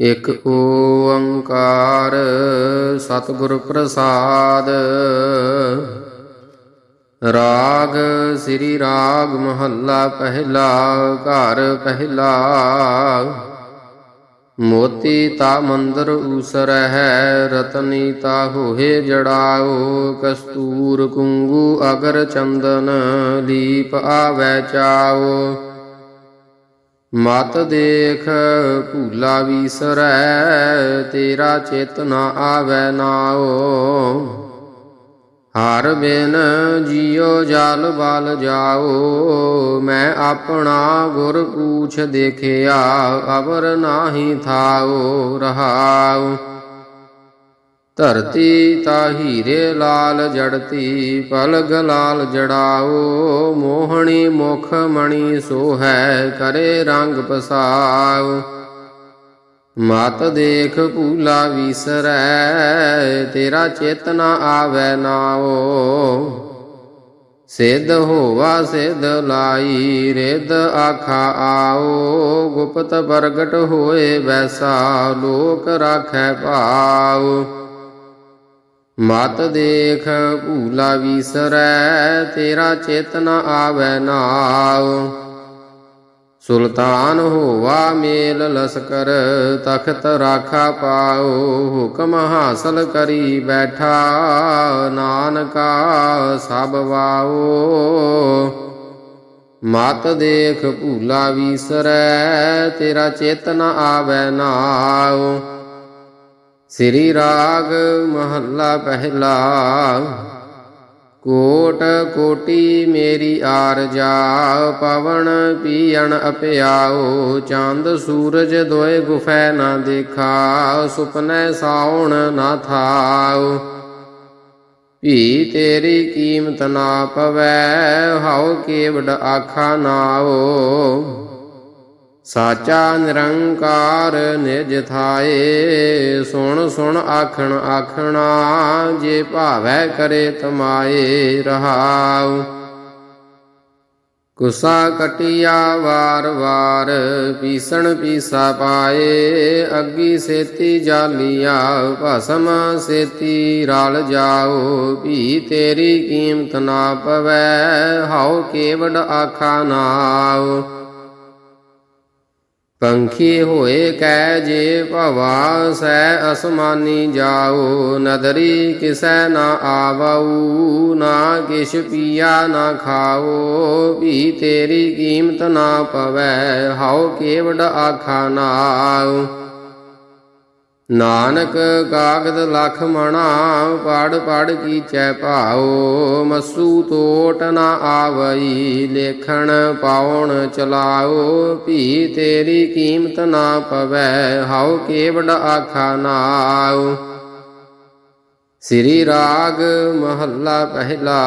ਇਕ ਓੰਕਾਰ ਸਤਿਗੁਰ ਪ੍ਰਸਾਦ। ਰਾਗ ਸ੍ਰੀ ਰਾਗ ਮਹੱਲਾ ਪਹਿਲਾ, ਘਰ ਪਹਿਲਾ। ਮੋਤੀ ਤਾ ਮੰਦਰ ਊਸਰੈ ਹੈ ਰਤਨੀ ਤਾ ਹੋਏ ਜੜਾਓ। ਕਸਤੂਰ ਕੁੰਗੂ ਅਗਰ ਚੰਦਨ ਲੀਪ ਆਵੈ ਚਾਓ। ਮਤ ਦੇਖ ਭੂਲਾ ਵੀਸਰੈ, ਤੇਰਾ ਚਿਤ ਨ ਆਵੈ ਨਾਓ ਹਰ ਬਿਨ ਜਿਉ ਜਲ ਬਲ ਜਾਓ ਮੈਂ ਆਪਣਾ ਗੁਰ ਪੂਛ ਦੇਖਿਆ ਅਵਰ ਨਾਹੀ ਥਾਓ ਰਹਾਉ। ਧਰਤੀ ਤਾ ਹੀਰੇ ਲਾਲ ਜੜਤੀ, ਪਲਗ ਲਾਲ ਜੜਾਓ, ਮੋਹਣੀ ਮੁਖ ਮਣੀ ਸੋ ਕਰੇ ਰੰਗ ਪਸਾਉ ਮਤ ਦੇਖ ਭੂਲਾ ਵਿਸਰੈ, ਤੇਰਾ ਚੇਤਨਾ ਆਵੈ ਨਾਓ। ਸਿੱਧ ਹੋਵਾ ਸਿੱਧ ਲਾਈ, ਰਿੱਧ ਆਖਾ ਆਓ। ਗੁਪਤ ਪ੍ਰਗਟ ਹੋਏ ਵੈਸਾ, ਲੋਕ ਰਾਖੈ ਭਾਉ ਮਤ ਦੇਖ ਭੂਲਾ ਵੀਸਰੈ, ਤੇਰਾ ਚੇਤਨਾ ਆਵੈ ਨਾਉ। ਸੁਲਤਾਨ ਹੋਵਾ ਮੇਲ ਲਸਕਰ, ਤਖਤ ਰਾਖਾ ਪਾਓ ਹੁਕਮ ਹਾਸਲ ਕਰੀ ਬੈਠਾ, ਨਾਨਕਾ ਸਭ ਵਾਓ ਮਤ ਦੇਖ ਭੂਲਾ ਵੀਸਰੈ, ਤੇਰਾ ਚੇਤਨਾ ਆਵੈ ਨਾਉ। ਸ੍ਰੀ ਰਾਗ ਮਹੱਲਾ ਪਹਿਲਾ। ਕੋਟ ਕੋਟੀ ਮੇਰੀ ਆਰਜਾ ਪਵਨ ਪੀਣ ਅਪਿਆਓ ਚੰਦ ਸੂਰਜ ਦੋਏ ਗੁਫੈ ਨਾ ਦੇਖਾ, ਸੁਪਨੇ ਸਾਉਣ ਨਾ ਥਾਓ ਭੀ ਤੇਰੀ ਕੀਮਤ ਨਾ ਪਵੈ, ਹਉ ਕੇਵਡ ਆਖਾ ਨਾਓ ਸਾਚਾ ਨਿਰੰਕਾਰ ਨਿਜ ਥਾਏ, ਸੁਣ ਸੁਣ ਆਖਣ ਆਖਣਾ, ਜੇ ਭਾਵੈ ਕਰੇ ਤਮਾਏ ਰਹਾਉ। ਕੁਸਾ ਕਟਿਆ ਵਾਰ ਵਾਰ, ਪੀਸਣ ਪੀਸਾ ਪਾਏ, ਅੱਗੀ ਸੇਤੀ ਜਾਲੀਆ, ਭਸਮ ਸੇਤੀ ਰਲ ਜਾਓ ਵੀ ਤੇਰੀ ਕੀਮਤ ਨਾ ਪਵੈ, ਹਉ ਕੇਵਡ ਆਖਾ ਨਾਉ। ਪੰਖੀ ਹੋਏ ਕੈ ਜੇ ਭਵਾ, ਸੈ ਅਸਮਾਨੀ ਜਾਓ। ਨਦਰੀ ਕਿਸੈ ਨਾ ਆਵਉ ਨਾ ਕਿਛ ਪੀਆ ਨਾ ਖਾਓ। ਵੀ ਤੇਰੀ ਕੀਮਤ ਨਾ ਪਵੈ, ਹਉ ਕੇਵਡ ਆਖਾ ਨਾਉ ਨਾਨਕ ਕਾਗਦ ਲਖ ਮਣਾ, ਪੜ ਪੜ ਕੀਚੈ ਭਾਓ ਮਸੂ ਤੋਟ ਨਾ ਆਵਈ, ਲੇਖਣ ਪਾਉਣ ਚਲਾਓ ਭੀ ਤੇਰੀ ਕੀਮਤ ਨਾ ਪਵੈ, ਹਉ ਕੇਵਡ ਆਖਾ ਨਾਉ। ਸ੍ਰੀ ਰਾਗ ਮਹੱਲਾ ਪਹਿਲਾ।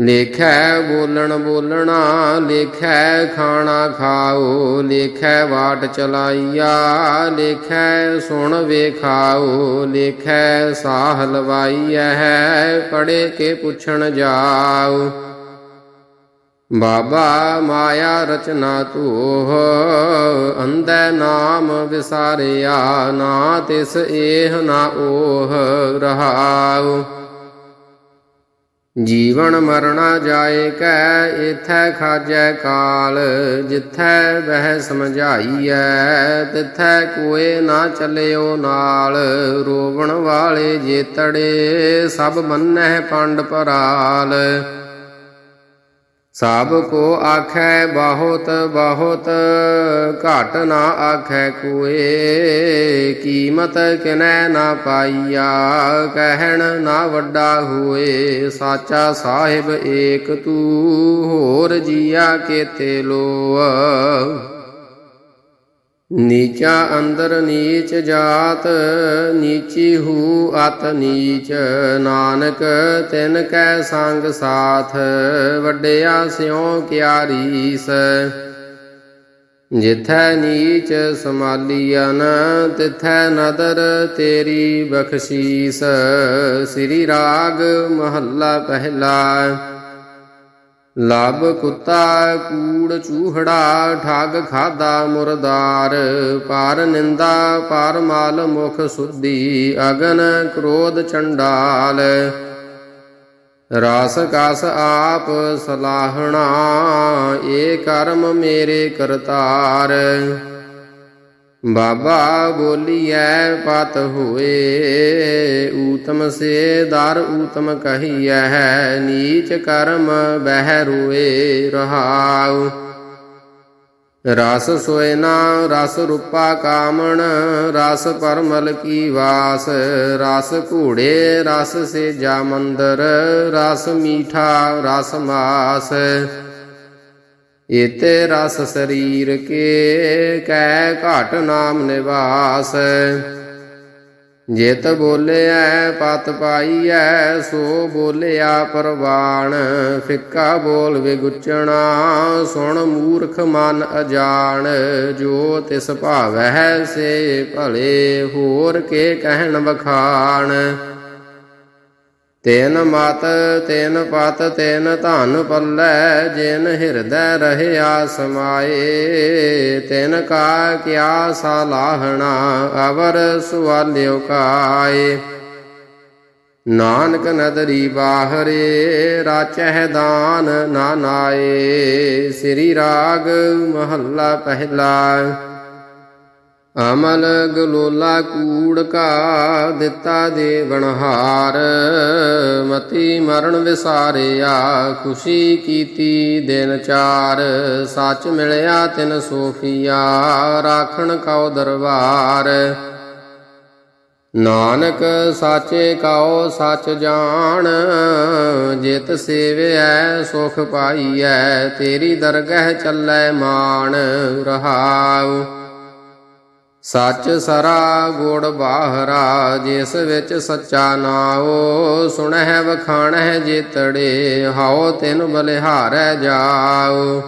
ਲੇਖੈ ਬੋਲਣ ਬੋਲਣਾ, ਲੇਖੈ ਖਾਣਾ ਖਾਓ, ਲੇਖੈ ਵਾਟ ਚਲਾਈਆ, ਲੇਖੈ ਸੁਣ ਵੇਖਾਓ, ਲੇਖੈ ਸਾਹ ਲਵਾਈਐ ਪੜੇ ਕੇ ਪੁੱਛਣ ਜਾਓ। ਬਾਬਾ ਮਾਇਆ ਰਚਨਾ ਤੂਹ ਅੰਧੈ ਨਾਮ ਵਿਸਾਰਿਆ, ਨਾ ਤਿਸ ਇਹ ਨਾ ਓਹ ਰਹਾਉ। ਜੀਵਨ ਮਰਣਾ ਜਾਏ ਕੈ, ਇਥੈ ਖਾਜੈ ਕਾਲ, ਜਿਥੈ ਬਹਿ ਸਮਝਾਈਐ, ਤਿਥੈ ਕੋਏ ਨਾ ਚੱਲਿਓ ਨਾਲ, ਰੋਵਣ ਵਾਲੇ ਜੇਤੜੇ ਸਭ ਮੰਨਹਿ ਪੰਡ ਪਰਾਲ। ਸਭ ਕੋ ਆਖੈ ਬਹੁਤ ਬਹੁਤ, ਘਟ ਨਾ ਆਖੈ ਕੋਏ। ਕੀਮਤ ਕਿਨੈ ਨਾ ਪਾਈਆ, ਕਹਿਣ ਨਾ ਵੱਡਾ ਹੋਏ। ਸਾਚਾ ਸਾਹਿਬ ਏਕ ਤੂ, ਹੋਰ ਜੀਆ ਕੇਤੇ ਲੋ ਨੀਚਾ ਅੰਦਰ ਨੀਚ ਜਾਤ, ਨੀਚੀ ਹੂ ਅਤ ਨੀਚ। ਨਾਨਕ, ਤਿਨ ਕੈ ਸੰਗ ਸਾਥ, ਵੱਡਿਆ ਸਿਉ ਕਿਆਰੀਸ ਜਿਥੈ ਨੀਚ ਸਮਾਲੀਅਨ ਤਿਥੈ ਨਦਰ ਤੇਰੀ ਬਖਸ਼ੀਸ। ਸ੍ਰੀ ਰਾਗ ਮਹੱਲਾ ਪਹਿਲਾ। ਲਬ ਕੁੱਤਾ ਕੂੜ ਚੂਹੜਾ, ਠੱਗ ਖਾਦਾ ਮੁਰਦਾਰ ਪਾਰ ਨਿੰਦਾ ਪਾਰ ਮਾਲ ਮੁਖ ਸੁਧੀ, ਅਗਨ ਕ੍ਰੋਧ ਚੰਡਾਲ। ਰਸ ਕਸ ਆਪ ਸਲਾਹਣਾ, ਏ ਕਰਮ ਮੇਰੇ ਕਰਤਾਰ। ਬਾਬਾ ਬੋਲੀਐ, ਪਤ ਹੋਏ। ਊਤਮ ਸੇ ਦਰ ਊਤਮ ਕਹੀਐ, ਨੀਚ ਕਰਮ ਬਹਿ ਰੋਏ ਰਹਾਉ। ਰਸ ਸੋਇਨਾ ਰਸ ਰੂਪਾ ਕਾਮਣ, ਰਸ ਪਰਮਲ ਕੀ ਵਾਸ। ਰਸ ਘੂੜੇ, ਰਸ ਸੇ ਜਾ ਮੰਦਰ, ਰਸ ਮੀਠਾ, ਰਸ ਮਾਸ। ਇਤੇ ਰਸ ਸਰੀਰ ਕੇ ਕੈ ਘਟ ਨਾਮ ਨਿਵਾਸ। ਜਿਤ ਬੋਲਿਐ, ਪਤ ਪਾਈਐ, ਸੋ ਬੋਲਿਆ ਪਰਵਾਣ। ਫਿੱਕਾ ਬੋਲ ਵਿਗੁਚਣਾ, ਸੁਣ ਮੂਰਖ ਮਨ ਅਜਾਣ। ਜੋ ਤਿਸ ਭਾਵੈ ਸੇ ਭਲੇ ਹੋਰ ਕੇ ਕਹਿਣ ਵਖਾਣ। ਤੈਨ ਮਤ, ਤੈਨ ਪਤ, ਤੈਨ ਧਨ ਪੱਲੇ, ਜਿਨ ਹਿਰਦੈ ਰਹਿਆ ਸਮਾਏ, ਤੈਨ ਕਾ ਕਿਆ ਸਾਲਾਹਣਾ, ਅਵਰ ਸੁਵਾਲਿਓ ਕਾਏ। ਨਾਨਕ ਨਦਰੀ ਬਾਹਰੇ, ਰਾਚਹਿ ਦਾਨ ਨਾ ਸ੍ਰੀ ਰਾਗ ਮਹੱਲਾ ਪਹਿਲਾ। ਅਮਲ ਗਲੋਲਾ ਕੂੜ ਕਾ ਦਿੱਤਾ ਦੇ ਬਣਹਾਰ ਮਤੀ ਮਰਨ ਵਿਸਾਰਿਆ, ਖੁਸ਼ੀ ਕੀਤੀ ਦਿਨ ਚਾਰ। ਸੱਚ ਮਿਲਿਆ ਤਿਨ ਸੋਫੀਆ, ਰਾਖਣ ਕਉ ਦਰਬਾਰ। ਨਾਨਕ ਸਾਚੇ ਕਉ ਸੱਚ ਜਾਣ, ਜਿਤ ਸੇਵਿਐ ਸੁਖ ਪਾਈਐ, ਤੇਰੀ ਦਰਗਹਿ ਚੱਲੈ ਮਾਣ ਰਹਾਉ। ਸੱਚ ਸਰਾ ਗੋੜ ਬਾਹਰਾ, ਜਿਸ ਵਿੱਚ ਸੱਚਾ ਨਾਉ ਸੁਣਹਿ ਵਖਾਣਹਿ ਜੇਤੜੇ, ਹਾਉ ਤਿਨ ਬਲਿਹਾਰੈ ਜਾਉ।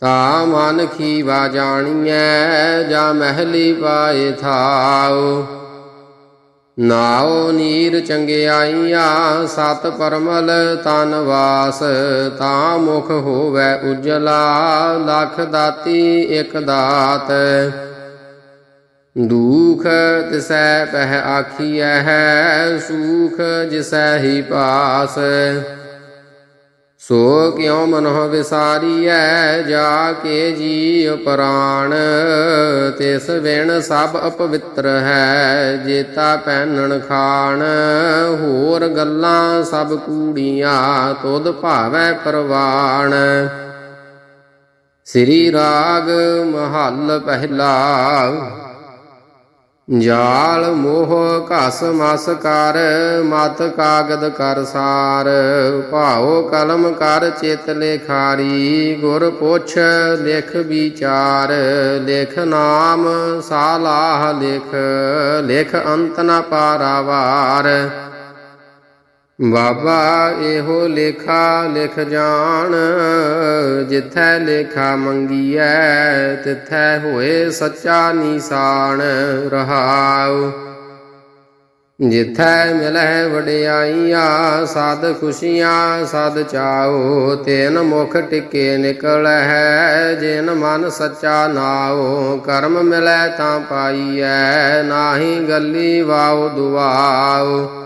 ਤਾ ਮਨ ਖੀਵਾ ਜਾਣੀਐ, ਜਾ ਮਹਿਲੀ ਪਾਏ ਥਾਉ। ਨਾਉ ਨੀਰ ਚੰਗਿਆਈਆ, ਸਤ ਪਰਮਲ ਤਨ ਵਾਸ, ਤਾ ਮੁਖ ਹੋਵੈ ਉਜਲਾ, ਲਖ ਦਾਤੀ ਇਕ ਦਾਤ। ਦੁਖ ਤਿਸੈ ਪਹਿ ਆਖੀਐ ਹੈ ਸੁਖ ਜਿਸੈ ਹੀ ਪਾਸ। ਸੋ ਕਿਉ ਮਨੋ ਵਿਸਾਰੀਐ, ਜਾ ਕੇ ਜੀ ਪ੍ਰਾਣ। ਤਿਸ ਵਿਣ ਸਭ ਅਪਵਿੱਤਰ ਹੈ, ਜੇਤਾ ਪਹਿਨਣ ਖਾਣ। ਹੋਰ ਗੱਲਾਂ ਸਭ ਕੂੜੀਆਂ, ਤੁਧ ਭਾਵੈ ਪ੍ਰਵਾਣ। ਸ੍ਰੀ ਰਾਗ ਮਹੱਲ ਪਹਿਲਾ ਜਾਲ ਮੋਹ ਘਸ ਮਸ ਕਰ, ਮਤ ਕਾਗਦ ਕਰ ਸਾਰ। ਭਾਉ ਕਲਮ ਕਰ ਚਿਤ ਲੇਖਾਰੀ, ਗੁਰ ਪੁੱਛ ਲਿਖ ਵਿਚਾਰ। ਲਿਖ ਨਾਮ ਸਾਲਾਹ ਲਿਖ ਲਿਖ ਅੰਤ ਨ ਪਾਰਾਵਾਰ। ਬਾਬਾ ਇਹੋ ਲੇਖਾ ਲਿਖ ਜਾਣ, ਜਿਥੈ ਲੇਖਾ ਮੰਗੀਐ, ਤਿਥੈ ਹੋਏ ਸੱਚਾ ਨਿਸ਼ਾਨ ਰਹਾਉ। ਜਿਥੈ ਮਿਲੈ ਵਡਿਆਈਆਂ, ਸਦ ਖੁਸ਼ੀਆਂ ਸਦ ਚਾਓ ਤੈਨ ਮੁਖ ਟਿਕੇ ਨਿਕਲ ਹੈ ਜਿਨ ਮਨ ਸੱਚਾ ਨਾਓ ਕਰਮ ਮਿਲੈ ਤਾਂ ਪਾਈਐ, ਨਾਹੀ ਗੱਲੀ ਵਾਉ ਦੁਆਓ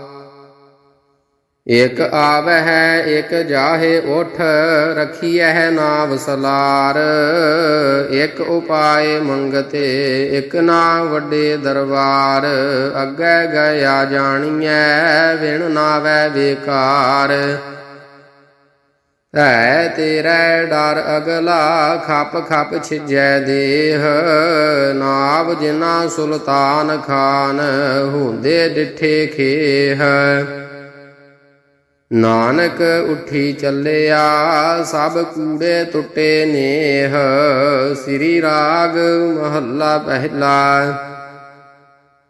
ਇਕ ਆਵਹਿ ਇਕ ਜਾਹੇ ਉਠ ਰਖੀਐ ਨਾਵ ਸਲਾਰ। ਇਕ ਉਪਾਏ ਮੰਗਤੇ ਇਕ ਨਾ ਵੱਡੇ ਦਰਬਾਰ। ਅੱਗੇ ਗਿਆ ਜਾਣੀਐ, ਵਿਣ ਨਾਵੈ ਵਿਕਾਰ। ਹੈ ਤੇਰਾ ਡਰ ਅਗਲਾ ਖੱਪ ਖੱਪ ਛਿਜੈ ਦੇਹ। ਨਾਵ ਜਿਨਾ ਸੁਲਤਾਨ ਖਾਨ ਹੁੰਦੇ ਡਿਠੇ ਖੇਹ। ਨਾਨਕ ਉਠੀ ਚੱਲਿਆ, ਸਭ ਕੂੜੇ ਟੁੱਟੇ ਨੇਹ। ਸ੍ਰੀ ਰਾਗ ਮਹੱਲਾ ਪਹਿਲਾ।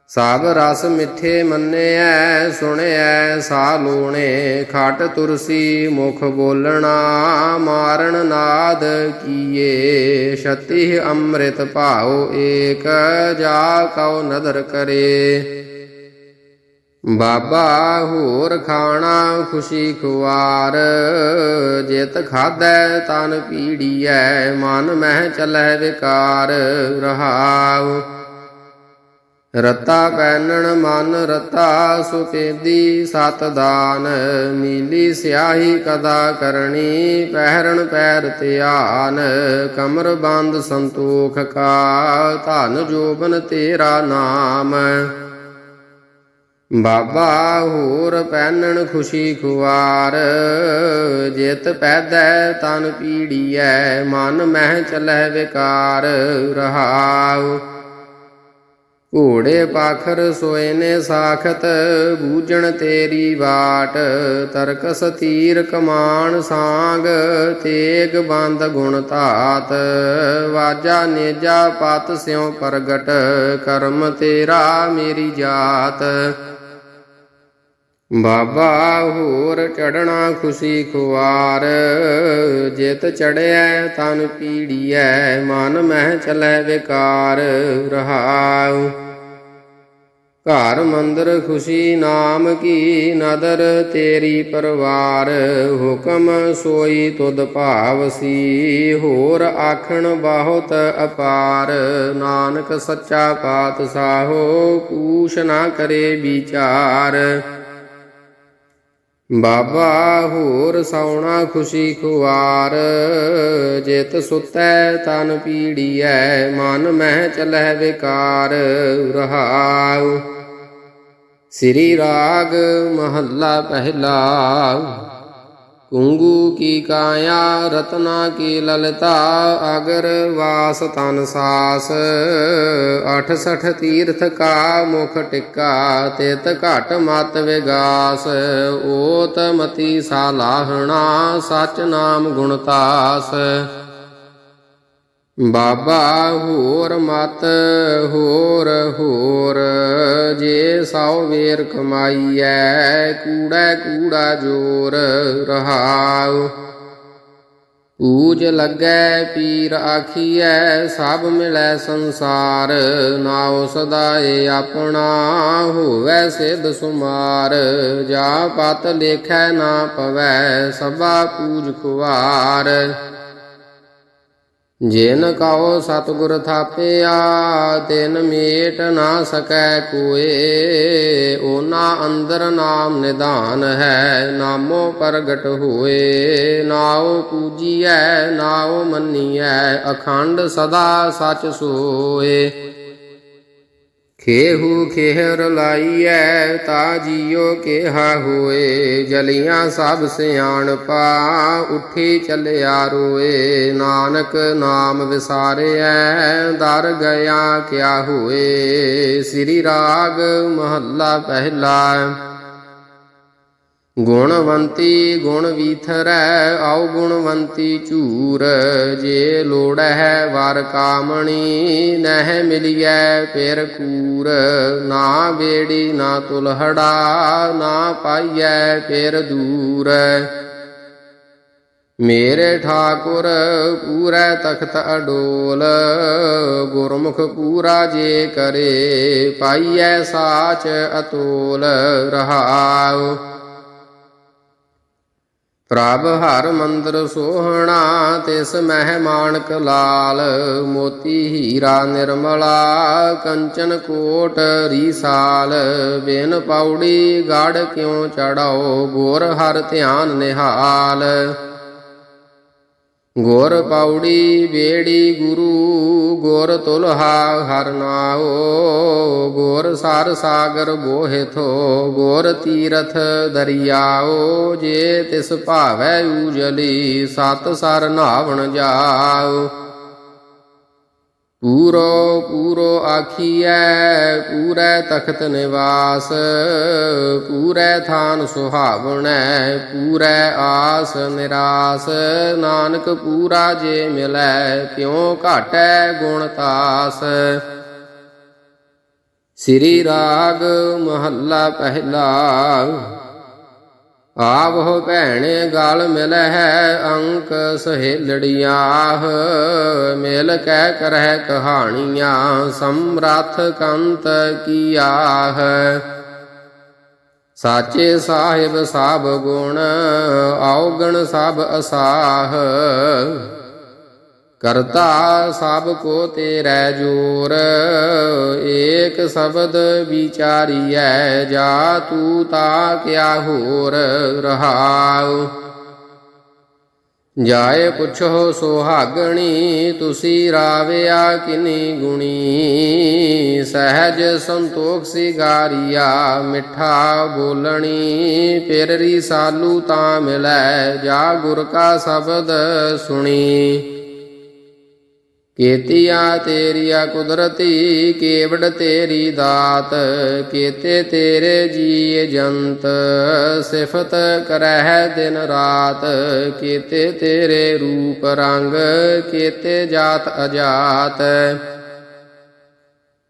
ਸਭ ਰਸ ਮਿੱਠੇ ਮੰਨਿਐ, ਸੁਣਿਐ ਸਾ ਲੋਣੇ। ਖਟ ਤੁਰਸੀ ਮੁਖ ਬੋਲਣਾ, ਮਾਰਨ ਨਾਦ ਕੀਏ। ਛਤੀ ਅੰਮ੍ਰਿਤ ਭਾਉ ਏਕ, ਜਾ ਕਉ ਨਦਰ ਕਰੇ। ਬਾਬਾ ਹੋਰ ਖਾਣਾ ਖੁਸ਼ੀ ਖੁਆਰ, ਜਿਤ ਖਾਧੈ ਤਨ ਪੀੜੀਐ, ਮਨ ਮਹਿ ਚਲੈ ਵਿਕਾਰ, ਰਹਾਉ। ਰਤਾ ਪੈਨਣ ਮਨ ਰਤਾ, ਸੁਪੇਦੀ ਸਤ ਦਾਨ, ਨੀਲੀ ਸਿਆਹੀ ਕਦਾ ਕਰਨੀ ਪਹਿਰਣ ਪੈਰ ਧਿਆਨ, ਕਮਰ ਬੰਦ ਸੰਤੋਖ ਕਾ, ਧਨ ਜੋਬਨ ਤੇਰਾ ਨਾਮ। ਬਾਬਾ ਹੋਰ ਪੈਨਣ ਖੁਸ਼ੀ ਖੁਆਰ ਜਿਤ ਪੈਦੈ ਤਨ ਪੀੜੀਐ, ਮਨ ਮਹਿ ਚਲੈ ਵਿਕਾਰ, ਰਹਾਉ। ਘੋੜੇ ਪਾਖਰ ਸੋਏ ਨੇ ਸਾਖਤ, ਬੂਝਣ ਤੇਰੀ ਬਾਟ ਤਰਕਸ ਤੀਰ ਕਮਾਨ ਸਾੰਗ, ਤੇਗ ਬੰਦ ਗੁਣ ਧਾਤ। ਵਾਜਾ ਨੇਜਾ ਪਤ ਸਿਉ ਪ੍ਰਗਟ, ਕਰਮ ਤੇਰਾ ਮੇਰੀ ਜਾਤ। ਬਾਬਾ ਹੋਰ ਚੜਣਾ ਖੁਸ਼ੀ ਖੁਆਰ, ਜਿਤ ਚੜਿਐ ਤਨ ਪੀੜੀਐ, ਮਨ ਮਹਿ ਚਲੈ ਵਿਕਾਰ, ਰਹਾਉ। ਘਰ ਮੰਦਰ ਖੁਸ਼ੀ ਨਾਮ ਕੀ ਨਦਰ, ਤੇਰੀ ਪਰਵਾਰ, ਹੁਕਮ ਸੋਈ ਤੁਧ ਭਾਵਸੀ ਹੋਰ ਆਖਣ ਬਹੁਤ ਅਪਾਰ, ਨਾਨਕ ਸੱਚਾ ਪਾਤਸ਼ਾਹੋ ਕੂਸ਼ ਨਾ ਕਰੇ ਵਿਚਾਰ। ਬਾਬਾ ਹੋਰ ਸੌਣਾ ਖੁਸ਼ੀ ਖੁਆਰ ਜਿਤ ਸੁਤੈ ਤਨ ਪੀੜੀਐ, ਮਨ ਮਹਿ ਚਲੈ ਵਿਕਾਰ, ਰਹਾਉ। ਸ੍ਰੀ ਰਾਗ ਮਹੱਲਾ ਪਹਿਲਾ। ਕੁੰਗੂ ਕੀ ਕਾਇਆ, ਰਤਨਾ ਕੀ ਲਲਤਾ, ਅਗਰ ਵਾਸ ਤਨ ਸਾਸ। 68 ਤੀਰਥ ਕਾ ਮੁਖ ਟਿੱਕਾ, ਤਿਤ ਘਟ ਮਤ ਵਿਗਾਸ। ਓਤ ਮਤੀ ਸਾਲਾਹਣਾ, ਸਚ ਨਾਮ ਗੁਣਤਾਸ ਬਾਬਾ ਹੋਰ ਮਤ, ਹੋਰ ਹੋਰ। ਜੇ ਸੌ ਵੇਰ ਕਮਾਈਐ, ਕੂੜਾ ਕੂੜਾ ਜੋਰ ਰਹਾਉ। ਪੂਜ ਲੱਗੈ ਪੀਰ ਆਖੀਐ, ਸਭ ਮਿਲੈ ਸੰਸਾਰ। ਨਾਉ ਸਦਾਏ ਆਪਣਾ, ਹੋਵੇ ਸਿਧ ਸੁਮਾਰ। ਜਾ ਪਤ ਲੇਖੈ ਨਾ ਪਵੈ, ਸਭਾ ਪੂਜ ਖੁਆਰ ਜਿਨ ਕਉ ਸਤਿਗੁਰ ਥਾਪਿਆ, ਤਿਨ ਮੇਟ ਨਾ ਸਕੈ ਕੋਏ। ਓਨਾ ਅੰਦਰ ਨਾਮ ਨਿਧਾਨ ਹੈ, ਨਾਮੋ ਪ੍ਰਗਟ ਹੋਏ। ਨਾਉ ਪੂਜੀਐ, ਨਾਉ ਮੰਨੀਐ, ਅਖੰਡ ਸਦਾ ਸਚ ਸੋਏ। ਖੇਹੂ ਖੇਹਰ ਲਾਈਐ, ਤਾ ਜੀਓ ਕਿਹਾ ਹੋਏ, ਜਲੀਆਂ ਸਭ ਸਿਆਣਪਾ ਉੱਠੀ ਚੱਲਿਆ ਰੋਏ, ਨਾਨਕ ਨਾਮ ਵਿਸਾਰਿਐ ਦਰ ਗਿਆ ਕਿਆ ਹੋਏ, ਸ੍ਰੀ ਰਾਗ ਮਹੱਲਾ ਪਹਿਲਾ। ਗੁਣਵੰਤੀ ਗੁਣ ਵੀਥਰੈ ਆਉ ਗੁਣਵੰਤੀ ਝੂਰ। ਜੇ ਲੋੜੈ ਵਰ ਕਾਮਣੀ, ਨਹਿ ਮਿਲਿਐ ਫਿਰ ਕੂਰ। ਨਾ ਬੇੜੀ, ਨਾ ਤੁਲਹੜਾ, ਨਾ ਪਾਈਐ ਫਿਰ ਦੂਰ। ਮੇਰੇ ਠਾਕੁਰ ਪੂਰਾ ਤਖਤ ਅਡੋਲ, ਗੁਰਮੁਖ ਪੂਰਾ ਜੇ ਕਰੇ, ਪਾਈਐ ਸਾਚ ਅਤੋਲ, ਰਹਾਉ। ਪ੍ਰਭ ਹਰ ਮੰਦਰ ਸੋਹਣਾ, ਤਿਸ ਮਹਿ ਮਾਣਕ ਲਾਲ। ਮੋਤੀ ਹੀਰਾ ਨਿਰਮਲਾ, ਕੰਚਨ ਕੋਟ ਰੀਸਾਲ। ਬੇਨ ਪੌੜੀ ਗੜ ਕਿਉ ਚੜਾਓ, ਗੋਰ ਹਰ ਧਿਆਨ ਨਿਹਾਲ। ਗੁਰ ਪੌੜੀ ਬੇੜੀ ਗੁਰੂ ਗੁਰ ਤੁਲਹਾ ਹਰ ਨਾਓ ਗੁਰ ਸਰ ਸਾਗਰ ਬੋਹਿਥੋ ਗੁਰ ਤੀਰਥ ਦਰਿਆਓ ਜੇ ਤਿਸ ਭਾਵੈ ਉਜਲੀ ਸਤ ਸਰ ਨਾਵਣ ਜਾਓ ਪੂਰੋ ਪੂਰੋ ਆਖੀਐ, ਪੂਰੈ ਤਖਤ ਨਿਵਾਸ, ਪੂਰੈ ਥਾਨ ਸੁਹਾਵਣੈ, ਪੂਰੈ ਆਸ ਨਿਰਾਸ। ਨਾਨਕ ਪੂਰਾ ਜੇ ਮਿਲੈ, ਕਿਉ ਘਾਟੈ ਗੁਣ ਤਾਸ? ਸ੍ਰੀ ਰਾਗ ਮਹੱਲਾ ਪਹਿਲਾ। ਆਵਹੁ ਭੈਣੇ ਗਲ ਮਿਲਹਿ ਅੰਕ ਸਹੇਲੜੀਆਹ, ਮਿਲ ਕਹਿ ਕਰਹਿ ਕਹਾਣੀਆਂ, ਸਮਰੱਥ ਕੰਤ ਕੀਆਹ। ਸਾਚੇ ਸਾਹਿਬ ਸਾਬ ਗੁਣ, ਔਗਣ ਸਭ ਅਸਾਹ ਕਰਤਾ ਸਭ ਕੋ ਤੇਰੇ ਜੋਰ, ਏਕ ਸ਼ਬਦ ਵਿਚਾਰੀਐ, ਜਾ ਤੂ ਤਾ ਕਿਆ ਹੋਰ ਰਹਾਉ। ਜਾਏ ਪੁੱਛੋ ਸੁਹਾਗਣੀ, ਤੁਸੀਂ ਰਾਵਿਆ ਕਿਨੀ ਗੁਣੀ, ਸਹਿਜ ਸੰਤੋਖ ਸਿਗਾਰੀਆ, ਮਿੱਠਾ ਬੋਲਣੀ ਫਿਰ ਰਿਸਾਲੂ ਤਾਂ ਮਿਲੈ, ਜਾ ਗੁਰ ਕਾ ਸ਼ਬਦ ਸੁਣੀ। ਕੀਤੀਆਂ ਤੇਰੀਆ ਕੁਦਰਤੀ, ਕੇਵੜ ਤੇਰੀ ਦਾਤ, ਕੀਤੇ ਤੇਰੇ ਜੀ ਜੰਤ, ਸਿਫਤ ਕਰਹਿ ਦਿਨ ਰਾਤ, ਕੀਤੇ ਤੇਰੇ ਰੂਪ ਰੰਗ, ਕੀਤੇ ਜਾਤ ਅਜਾਤ।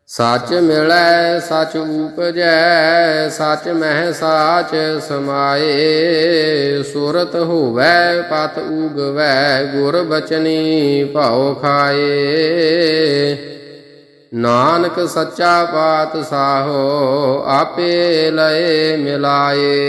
ਸੱਚ ਮਿਲੈ, ਸੱਚ ਉਪਜੈ, ਸੱਚ ਮਹਿ, ਸਾਚ ਸਮਾਏ। ਸੁਰਤ ਹੋਵੈ, ਪਤ ਉਗਵੈ, ਗੁਰ ਬਚਨੀ ਭਾਉ ਖਾਏ। ਨਾਨਕ ਸੱਚਾ ਪਾਤ ਸਾਹੋ, ਆਪੇ ਲਏ ਮਿਲਾਏ।